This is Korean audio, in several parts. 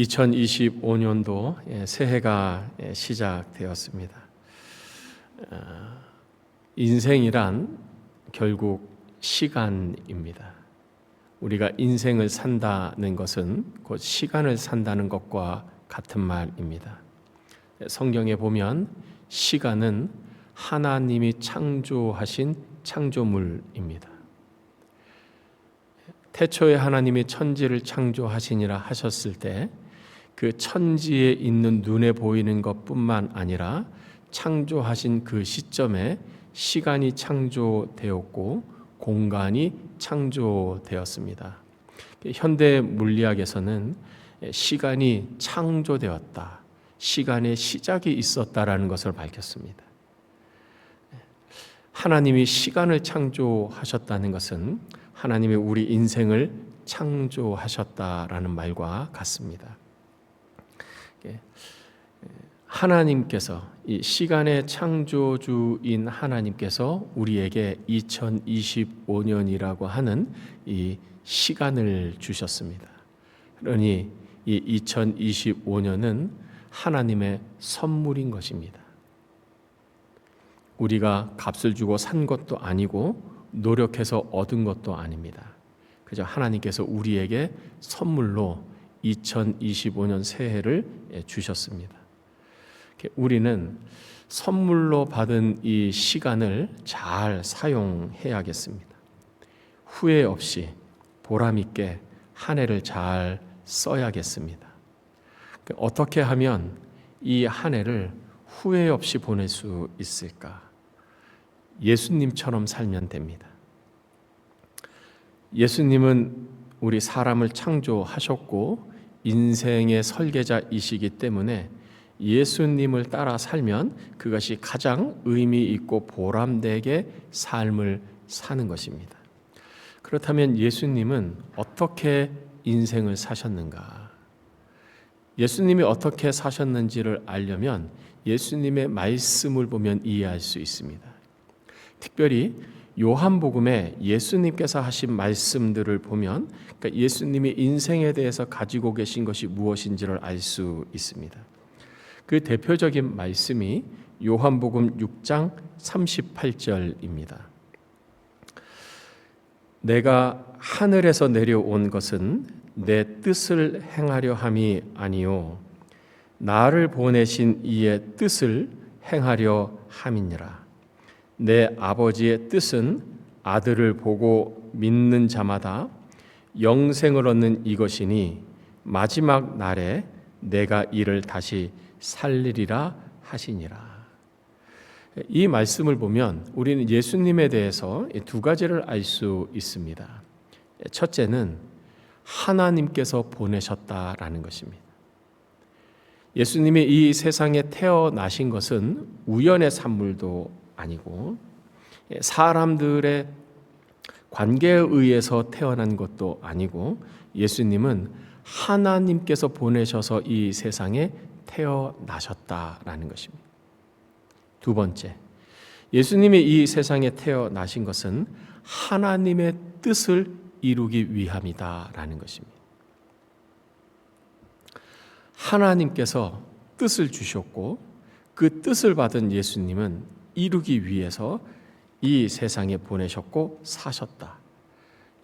2025년도 예, 새해가 예, 시작되었습니다. 어, 인생이란 결국 시간입니다. 우리가 인생을 산다는 것은 곧 시간을 산다는 것과 같은 말입니다. 성경에 보면 시간은 하나님이 창조하신 창조물입니다. 태초에 하나님이 천지를 창조하시니라 하셨을 때 그 천지에 있는 눈에 보이는 것뿐만 아니라 창조하신 그 시점에 시간이 창조되었고 공간이 창조되었습니다. 현대 물리학에서는 시간이 창조되었다. 시간의 시작이 있었다라는 것을 밝혔습니다. 하나님이 시간을 창조하셨다는 것은 하나님이 우리 인생을 창조하셨다라는 말과 같습니다. 하나님께서 이 시간의 창조주인 하나님께서 우리에게 2025년이라고 하는 이 시간을 주셨습니다. 그러니 이 2025년은 하나님의 선물인 것입니다. 우리가 값을 주고 산 것도 아니고 노력해서 얻은 것도 아닙니다. 그저 하나님께서 우리에게 선물로 2025년 새해를 주셨습니다. 우리는 선물로 받은 이 시간을 잘 사용해야겠습니다. 후회 없이 보람 있게 한 해를 잘 써야겠습니다. 어떻게 하면 이 한 해를 후회 없이 보낼 수 있을까? 예수님처럼 살면 됩니다. 예수님은 우리 사람을 창조하셨고 인생의 설계자이시기 때문에 예수님을 따라 살면 그것이 가장 의미 있고 보람되게 삶을 사는 것입니다. 그렇다면 예수님은 어떻게 인생을 사셨는가? 예수님이 어떻게 사셨는지를 알려면 예수님의 말씀을 보면 이해할 수 있습니다. 특별히 요한복음에 예수님께서 하신 말씀들을 보면 그러니까 예수님이 인생에 대해서 가지고 계신 것이 무엇인지를 알 수 있습니다. 그 대표적인 말씀이 요한복음 6장 38절입니다. 내가 하늘에서 내려온 것은 내 뜻을 행하려 함이 아니요 나를 보내신 이의 뜻을 행하려 함이니라. 내 아버지의 뜻은 아들을 보고 믿는 자마다 영생을 얻는 이것이니 마지막 날에 내가 이를 다시 살리리라 하시니라. 이 말씀을 보면 우리는 예수님에 대해서 두 가지를 알 수 있습니다. 첫째는 하나님께서 보내셨다라는 것입니다. 예수님이 이 세상에 태어나신 것은 우연의 산물도 아니고 사람들의 관계에 의해서 태어난 것도 아니고 예수님은 하나님께서 보내셔서 이 세상에 태어나셨다라는 것입니다. 두 번째, 예수님이 이 세상에 태어나신 것은 하나님의 뜻을 이루기 위함이다라는 것입니다. 하나님께서 뜻을 주셨고 그 뜻을 받은 예수님은 이루기 위해서 이 세상에 보내셨고 사셨다.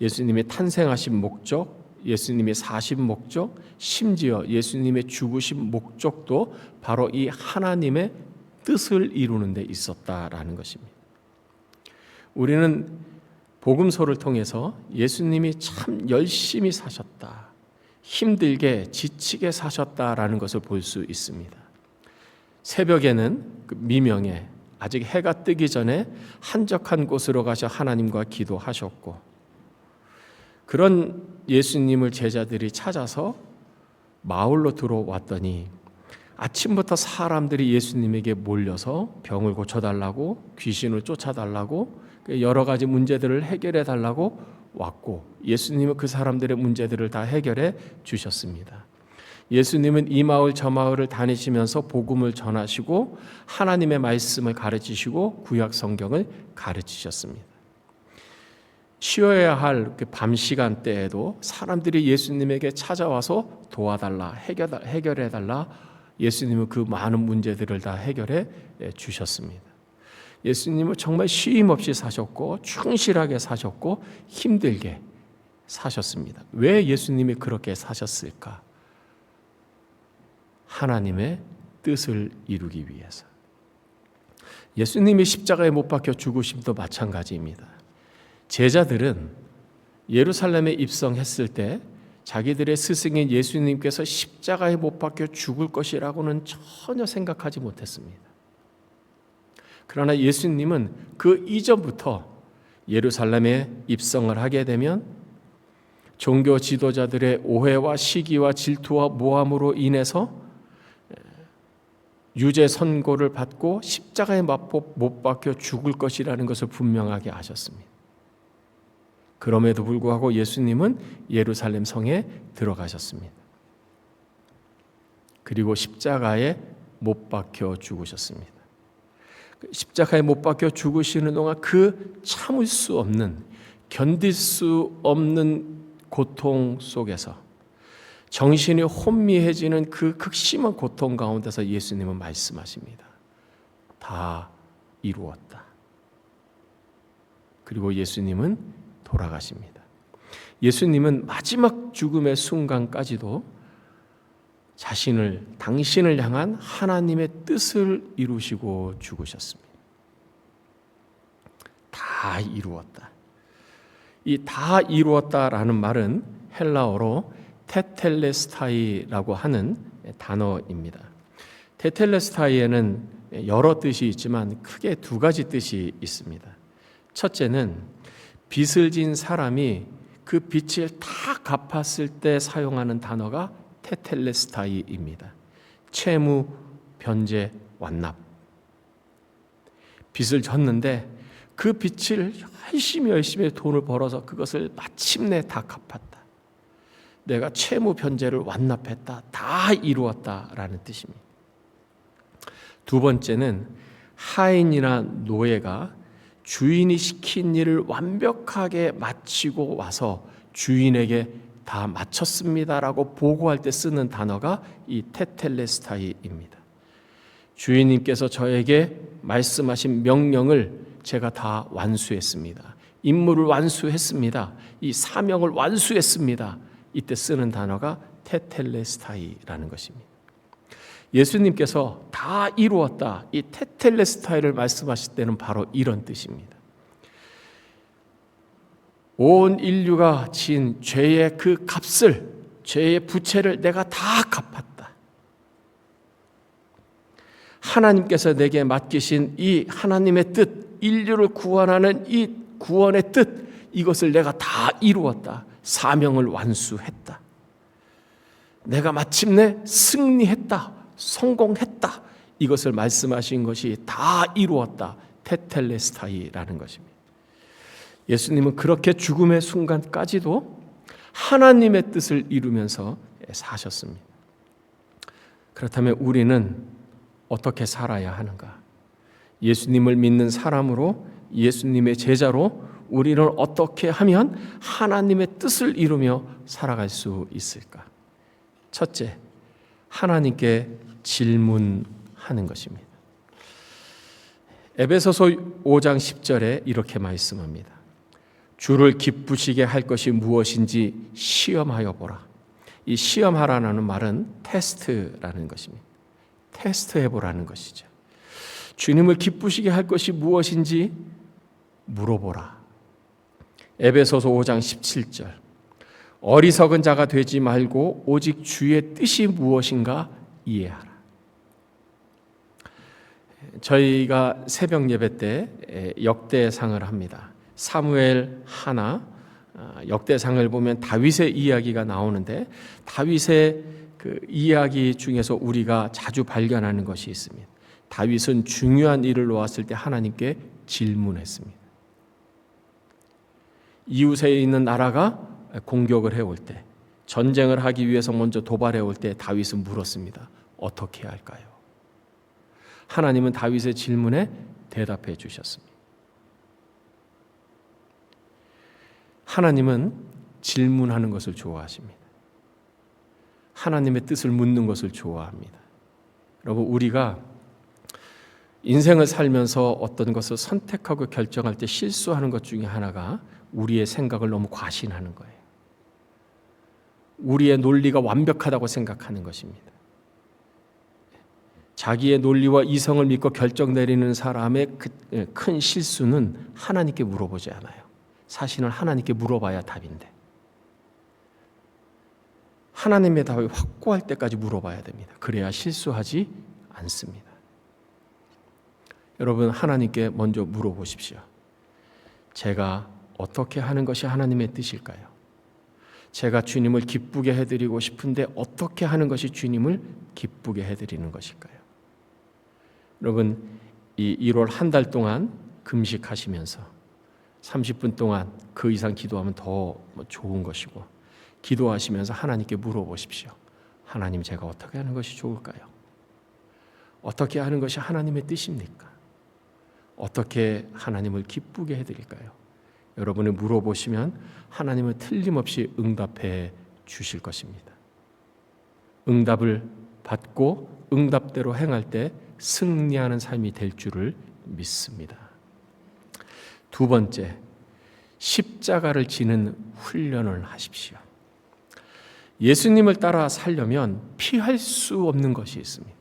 예수님의 탄생하신 목적, 예수님의 사신 목적, 심지어 예수님의 죽으신 목적도 바로 이 하나님의 뜻을 이루는 데 있었다라는 것입니다. 우리는 복음서를 통해서 예수님이 참 열심히 사셨다. 힘들게 지치게 사셨다라는 것을 볼 수 있습니다. 새벽에는 그 미명에 아직 해가 뜨기 전에 한적한 곳으로 가셔 하나님과 기도하셨고 그런 예수님을 제자들이 찾아서 마을로 들어왔더니 아침부터 사람들이 예수님에게 몰려서 병을 고쳐달라고 귀신을 쫓아달라고 여러 가지 문제들을 해결해 달라고 왔고 예수님은 그 사람들의 문제들을 다 해결해 주셨습니다. 예수님은 이 마을 저 마을을 다니시면서 복음을 전하시고 하나님의 말씀을 가르치시고 구약 성경을 가르치셨습니다. 쉬어야 할그밤 시간대에도 사람들이 예수님에게 찾아와서 도와달라, 해결, 해결해달라, 예수님은 그 많은 문제들을 다 해결해 주셨습니다. 예수님은 정말 쉼 없이 사셨고, 충실하게 사셨고, 힘들게 사셨습니다. 왜 예수님이 그렇게 사셨을까? 하나님의 뜻을 이루기 위해서. 예수님이 십자가에 못 박혀 죽으심도 마찬가지입니다. 제자들은 예루살렘에 입성했을 때 자기들의 스승인 예수님께서 십자가에 못 박혀 죽을 것이라고는 전혀 생각하지 못했습니다. 그러나 예수님은 그 이전부터 예루살렘에 입성을 하게 되면 종교 지도자들의 오해와 시기와 질투와 모함으로 인해서 유죄 선고를 받고 십자가에 못 박혀 죽을 것이라는 것을 분명하게 아셨습니다. 그럼에도 불구하고 예수님은 예루살렘 성에 들어가셨습니다. 그리고 십자가에 못 박혀 죽으셨습니다. 십자가에 못 박혀 죽으시는 동안 그 참을 수 없는 견딜 수 없는 고통 속에서 정신이 혼미해지는 그 극심한 고통 가운데서 예수님은 말씀하십니다. 다 이루었다. 그리고 예수님은 돌아가십니다. 예수님은 마지막 죽음의 순간까지도 자신을 당신을 향한 하나님의 뜻을 이루시고 죽으셨습니다. 다 이루었다. 이 다 이루었다라는 말은 헬라어로 테텔레스타이라고 하는 단어입니다. 테텔레스타이에는 여러 뜻이 있지만 크게 두 가지 뜻이 있습니다. 첫째는 빚을 진 사람이 그 빚을 다 갚았을 때 사용하는 단어가 테텔레스타이입니다. 채무, 변제, 완납. 빚을 졌는데 그 빚을 열심히 열심히 돈을 벌어서 그것을 마침내 다 갚았다. 내가 채무 변제를 완납했다. 다 이루었다라는 뜻입니다. 두 번째는 하인이나 노예가 주인이 시킨 일을 완벽하게 마치고 와서 주인에게 다 마쳤습니다라고 보고할 때 쓰는 단어가 이 테텔레스타이입니다. 주인님께서 저에게 말씀하신 명령을 제가 다 완수했습니다. 임무를 완수했습니다. 이 사명을 완수했습니다. 이때 쓰는 단어가 테텔레스타이라는 것입니다. 예수님께서 다 이루었다. 이 테텔레스타이를 말씀하실 때는 바로 이런 뜻입니다. 온 인류가 지은 죄의 그 값을 죄의 부채를 내가 다 갚았다. 하나님께서 내게 맡기신 이 하나님의 뜻, 인류를 구원하는 이 구원의 뜻, 이것을 내가 다 이루었다. 사명을 완수했다. 내가 마침내 승리했다. 성공했다. 이것을 말씀하신 것이 다 이루었다. 테텔레스타이라는 것입니다. 예수님은 그렇게 죽음의 순간까지도 하나님의 뜻을 이루면서 사셨습니다. 그렇다면 우리는 어떻게 살아야 하는가? 예수님을 믿는 사람으로 예수님의 제자로 우리는 어떻게 하면 하나님의 뜻을 이루며 살아갈 수 있을까? 첫째, 하나님께 질문하는 것입니다. 에베소서 5장 10절에 이렇게 말씀합니다. 주를 기쁘시게 할 것이 무엇인지 시험하여 보라. 이 시험하라는 말은 테스트라는 것입니다. 테스트해 보라는 것이죠. 주님을 기쁘시게 할 것이 무엇인지 물어보라. 에베소서 5장 17절. 어리석은 자가 되지 말고 오직 주의 뜻이 무엇인가 이해하라. 저희가 새벽 예배 때 역대상을 합니다. 사무엘 하나 아, 역대상을 보면 다윗의 이야기가 나오는데 다윗의 그 이야기 중에서 우리가 자주 발견하는 것이 있습니다. 다윗은 중요한 일을 놓았을 때 하나님께 질문했습니다. 이웃에 있는 나라가 공격을 해올 때, 전쟁을 하기 위해서 먼저 도발해 올 때 다윗은 물었습니다. 어떻게 해야 할까요? 하나님은 다윗의 질문에 대답해 주셨습니다. 하나님은 질문하는 것을 좋아하십니다. 하나님의 뜻을 묻는 것을 좋아합니다. 여러분, 우리가 인생을 살면서 어떤 것을 선택하고 결정할 때 실수하는 것 중에 하나가 우리의 생각을 너무 과신하는 거예요. 우리의 논리가 완벽하다고 생각하는 것입니다. 자기의 논리와 이성을 믿고 결정 내리는 사람의 그, 큰 실수는 하나님께 물어보지 않아요. 사실은 하나님께 물어봐야 답인데. 하나님의 답이 확고할 때까지 물어봐야 됩니다. 그래야 실수하지 않습니다. 여러분, 하나님께 먼저 물어보십시오. 제가 어떻게 하는 것이 하나님의 뜻일까요? 제가 주님을 기쁘게 해드리고 싶은데 어떻게 하는 것이 주님을 기쁘게 해드리는 것일까요? 여러분, 이 1월 한 달 동안 금식하시면서 30분 동안 그 이상 기도하면 더 좋은 것이고 기도하시면서 하나님께 물어보십시오. 하나님 제가 어떻게 하는 것이 좋을까요? 어떻게 하는 것이 하나님의 뜻입니까? 어떻게 하나님을 기쁘게 해드릴까요? 여러분이 물어보시면 하나님은 틀림없이 응답해 주실 것입니다. 응답을 받고 응답대로 행할 때 승리하는 삶이 될 줄을 믿습니다. 두 번째, 십자가를 지는 훈련을 하십시오. 예수님을 따라 살려면 피할 수 없는 것이 있습니다.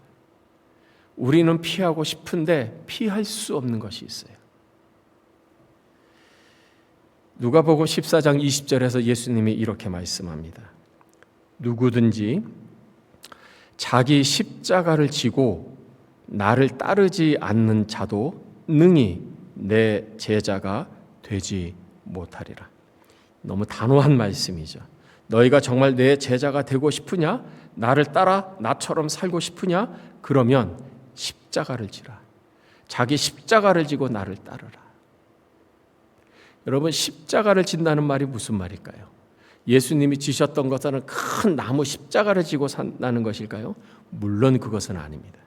우리는 피하고 싶은데 피할 수 없는 것이 있어요. 누가복음 14장 20절에서 예수님이 이렇게 말씀합니다. 누구든지 자기 십자가를 지고 나를 따르지 않는 자도 능히 내 제자가 되지 못하리라. 너무 단호한 말씀이죠. 너희가 정말 내 제자가 되고 싶으냐? 나를 따라 나처럼 살고 싶으냐? 그러면 십자가를 지라. 자기 십자가를 지고 나를 따르라. 여러분 십자가를 진다는 말이 무슨 말일까요? 예수님이 지셨던 것은 큰 나무 십자가를 지고 산다는 것일까요? 물론 그것은 아닙니다.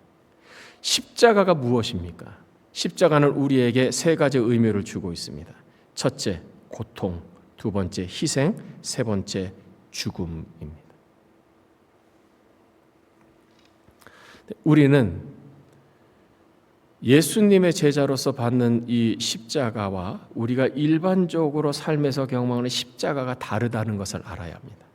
십자가가 무엇입니까? 십자가는 우리에게 세 가지 의미를 주고 있습니다. 첫째, 고통. 두 번째, 희생. 세 번째, 죽음입니다. 우리는 예수님의 제자로서 받는 이 십자가와 우리가 일반적으로 삶에서 경험하는 십자가가 다르다는 것을 알아야 합니다.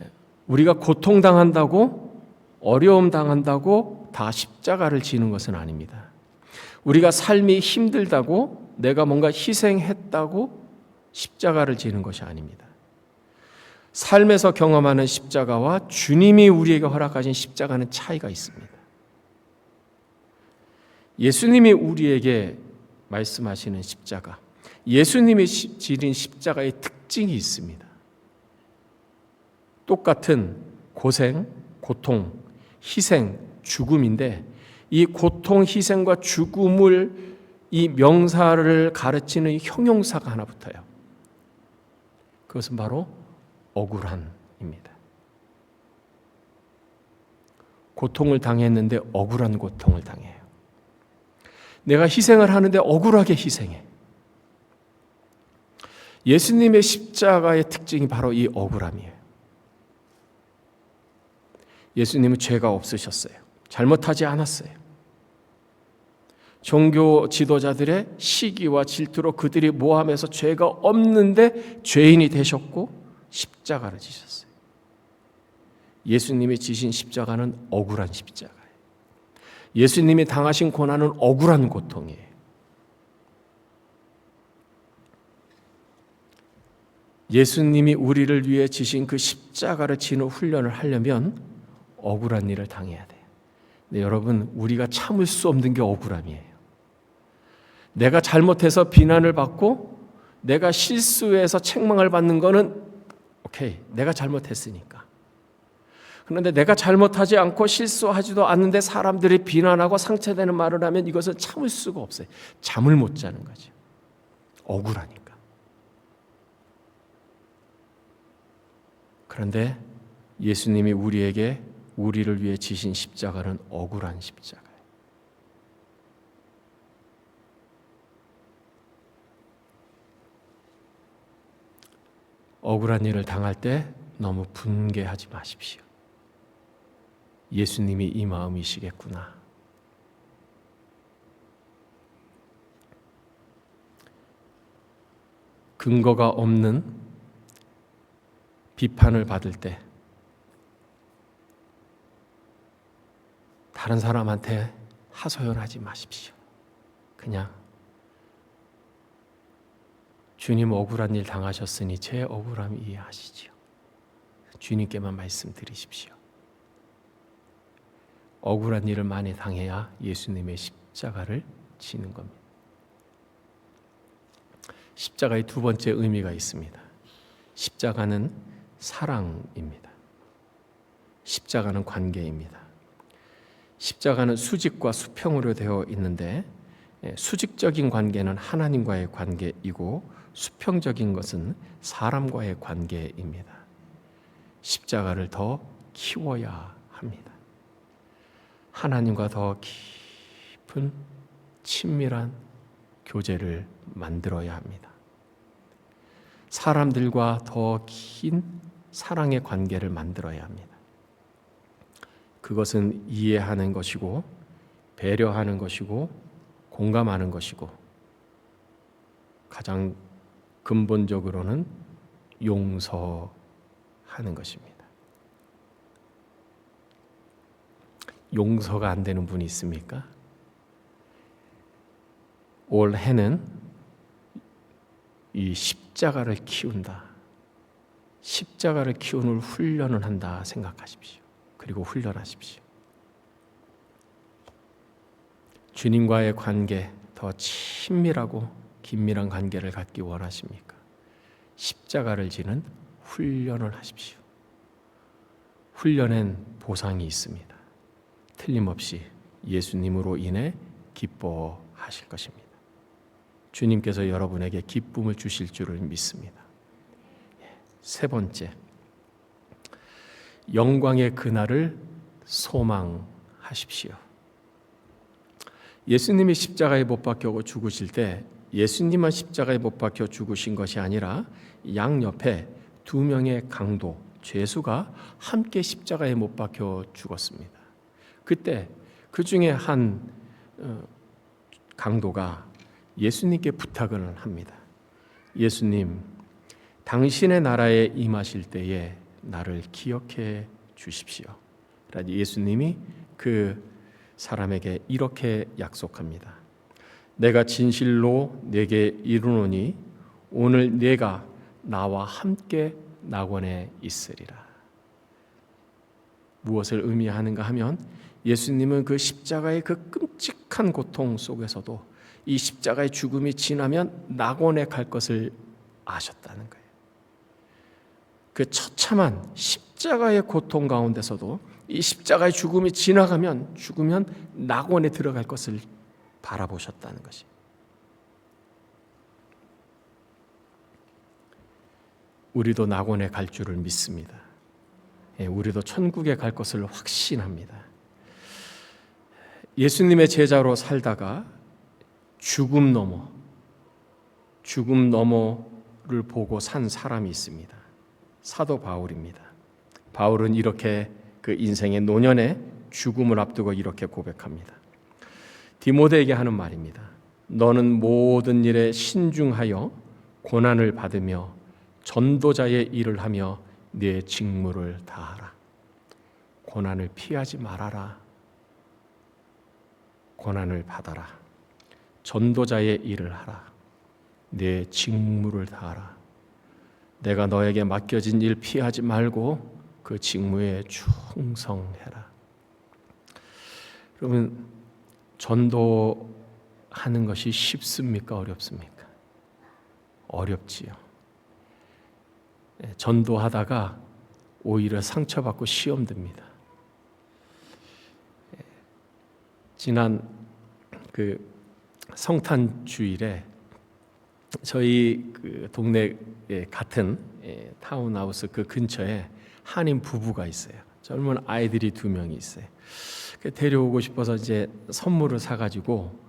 예, 우리가 고통당한다고 어려움 당한다고 다 십자가를 지는 것은 아닙니다. 우리가 삶이 힘들다고 내가 뭔가 희생했다고 십자가를 지는 것이 아닙니다. 삶에서 경험하는 십자가와 주님이 우리에게 허락하신 십자가는 차이가 있습니다. 예수님이 우리에게 말씀하시는 십자가, 예수님이 지린 십자가의 특징이 있습니다. 똑같은 고생, 고통, 희생, 죽음인데 이 고통, 희생과 죽음을 이 명사를 가르치는 형용사가 하나 붙어요. 그것은 바로 억울한입니다. 고통을 당했는데 억울한 고통을 당해요. 내가 희생을 하는데 억울하게 희생해. 예수님의 십자가의 특징이 바로 이 억울함이에요. 예수님은 죄가 없으셨어요. 잘못하지 않았어요. 종교 지도자들의 시기와 질투로 그들이 모함해서 죄가 없는데 죄인이 되셨고 십자가를 지셨어요. 예수님이 지신 십자가는 억울한 십자가. 예수님이 당하신 고난은 억울한 고통이에요. 예수님이 우리를 위해 지신 그 십자가를 지는 훈련을 하려면 억울한 일을 당해야 돼요. 근 여러분, 우리가 참을 수 없는 게 억울함이에요. 내가 잘못해서 비난을 받고 내가 실수해서 책망을 받는 거는 오케이, 내가 잘못했으니까. 그런데 내가 잘못하지 않고 실수하지도 않는데 사람들이 비난하고 상처되는 말을 하면 이것은 참을 수가 없어요. 잠을 못 자는 거죠. 억울하니까. 그런데 예수님이 우리에게 우리를 위해 지신 십자가는 억울한 십자가예요. 억울한 일을 당할 때 너무 분개하지 마십시오. 예수님이 이 마음이시겠구나. 근거가 없는 비판을 받을 때 다른 사람한테 하소연하지 마십시오. 그냥 주님 억울한 일 당하셨으니 제 억울함 이해하시지요. 주님께만 말씀드리십시오. 억울한 일을 많이 당해야 예수님의 십자가를 지는 겁니다. 십자가의 두 번째 의미가 있습니다. 십자가는 사랑입니다. 십자가는 관계입니다. 십자가는 수직과 수평으로 되어 있는데 예, 수직적인 관계는 하나님과의 관계이고 수평적인 것은 사람과의 관계입니다. 십자가를 더 키워야 합니다. 하나님과 더 깊은 친밀한 교제를 만들어야 합니다. 사람들과 더 긴 사랑의 관계를 만들어야 합니다. 그것은 이해하는 것이고 배려하는 것이고 공감하는 것이고 가장 근본적으로는 용서하는 것입니다. 용서가 안 되는 분이 있습니까? 올 해는 이 십자가를 키운다. 십자가를 키우는 훈련을 한다 생각하십시오. 그리고 훈련하십시오. 주님과의 관계 더 친밀하고 긴밀한 관계를 갖기 원하십니까? 십자가를 지는 훈련을 하십시오. 훈련엔 보상이 있습니다. 틀림없이 예수님으로 인해 기뻐하실 것입니다. 주님께서 여러분에게 기쁨을 주실 줄을 믿습니다. 세 번째, 영광의 그날을 소망하십시오. 예수님이 십자가에 못 박혀 죽으실 때 예수님만 십자가에 못 박혀 죽으신 것이 아니라 양 옆에 두 명의 강도 죄수가 함께 십자가에 못 박혀 죽었습니다. 그때 그 중에 한 어, 강도가 예수님께 부탁을 합니다. 예수님, 당신의 나라에 임하실 때에 나를 기억해 주십시오. 예수님이 그 사람에게 이렇게 약속합니다. 내가 진실로 내게 이르노니 오늘 내가 나와 함께 낙원에 있으리라. 무엇을 의미하는가 하면 예수님은 그 십자가의 그 끔찍한 고통 속에서도 이 십자가의 죽음이 지나면 낙원에 갈 것을 아셨다는 거예요. 그 처참한 십자가의 고통 가운데서도 이 십자가의 죽음이 지나가면 죽으면 낙원에 들어갈 것을 바라보셨다는 것이. 우리도 낙원에 갈 줄을 믿습니다. 예, 우리도 천국에 갈 것을 확신합니다. 예수님의 제자로 살다가 죽음 넘어 죽음 넘어를 보고 산 사람이 있습니다. 사도 바울입니다. 바울은 이렇게 그 인생의 노년에 죽음을 앞두고 이렇게 고백합니다. 디모데에게 하는 말입니다. 너는 모든 일에 신중하여 고난을 받으며 전도자의 일을 하며 네 직무를 다하라. 고난을 피하지 말아라. 고난을 받아라. 전도자의 일을 하라. 내 직무를 다하라. 내가 너에게 맡겨진 일 피하지 말고 그 직무에 충성해라. 그러면 전도하는 것이 쉽습니까? 어렵습니까? 어렵지요. 예, 전도하다가 오히려 상처받고 시험 듭니다. 예, 지난 그 성탄 주일에 저희 그 동네 같은 예, 타운하우스 그 근처에 한인 부부가 있어요. 젊은 아이들이 두 명이 있어요. 데려오고 싶어서 이제 선물을 사가지고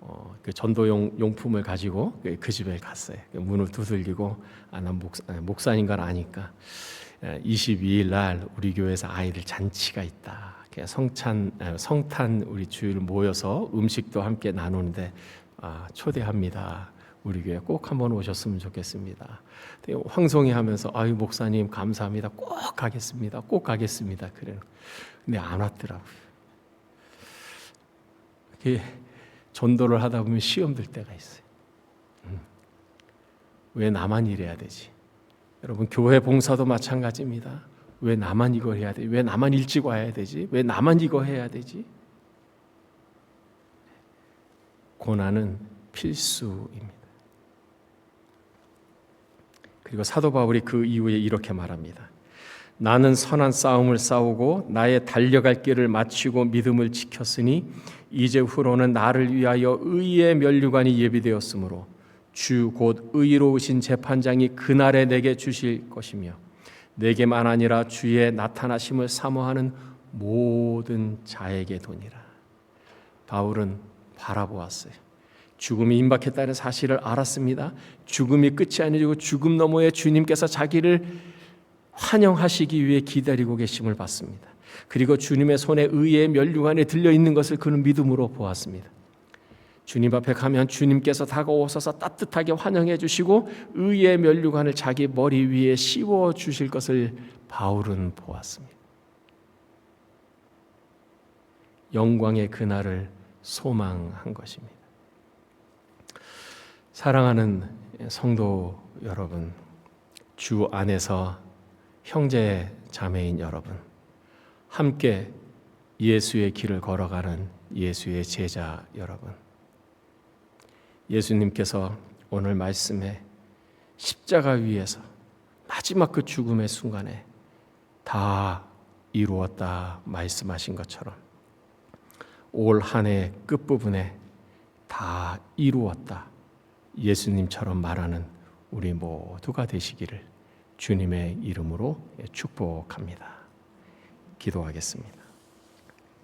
어, 그 전도용 용품을 가지고 그, 그 집에 갔어요. 그 문을 두들기고 아, 난 목사, 아, 목사인 걸 아니까 22일 날 우리 교회에서 아이들 잔치가 있다. 성찬 아, 성탄 우리 주일 모여서 음식도 함께 나누는데 아, 초대합니다. 우리 교회 꼭 한번 오셨으면 좋겠습니다. 황송이 하면서 아유 목사님 감사합니다. 꼭 가겠습니다. 꼭 가겠습니다. 그래요. 근데 안 왔더라고요. 그게 전도를 하다 보면 시험 들 때가 있어요. 음. 왜 나만 이래야 되지? 여러분 교회 봉사도 마찬가지입니다. 왜 나만 이걸 해야 돼? 왜 나만 일찍 와야 되지? 왜 나만 이거 해야 되지? 고난은 필수입니다. 그리고 사도 바울이 그 이후에 이렇게 말합니다. 나는 선한 싸움을 싸우고 나의 달려갈 길을 마치고 믿음을 지켰으니 이제 후로는 나를 위하여 의의 면류관이 예비되었으므로 주 곧 의로우신 재판장이 그날에 내게 주실 것이며 내게만 아니라 주의 나타나심을 사모하는 모든 자에게 도니라. 바울은 바라보았어요. 죽음이 임박했다는 사실을 알았습니다. 죽음이 끝이 아니고 죽음 너머에 주님께서 자기를 환영하시기 위해 기다리고 계심을 봤습니다. 그리고 주님의 손에 의의 면류관에 들려 있는 것을 그는 믿음으로 보았습니다. 주님 앞에 가면 주님께서 다가오셔서 따뜻하게 환영해 주시고 의의 면류관을 자기 머리 위에 씌워 주실 것을 바울은 보았습니다. 영광의 그날을 소망한 것입니다. 사랑하는 성도 여러분, 주 안에서 형제 자매인 여러분, 함께 예수의 길을 걸어가는 예수의 제자 여러분. 예수님께서 오늘 말씀에 십자가 위에서 마지막 그 죽음의 순간에 다 이루었다 말씀하신 것처럼 올 한 해 끝부분에 다 이루었다 예수님처럼 말하는 우리 모두가 되시기를 주님의 이름으로 축복합니다. 기도하겠습니다.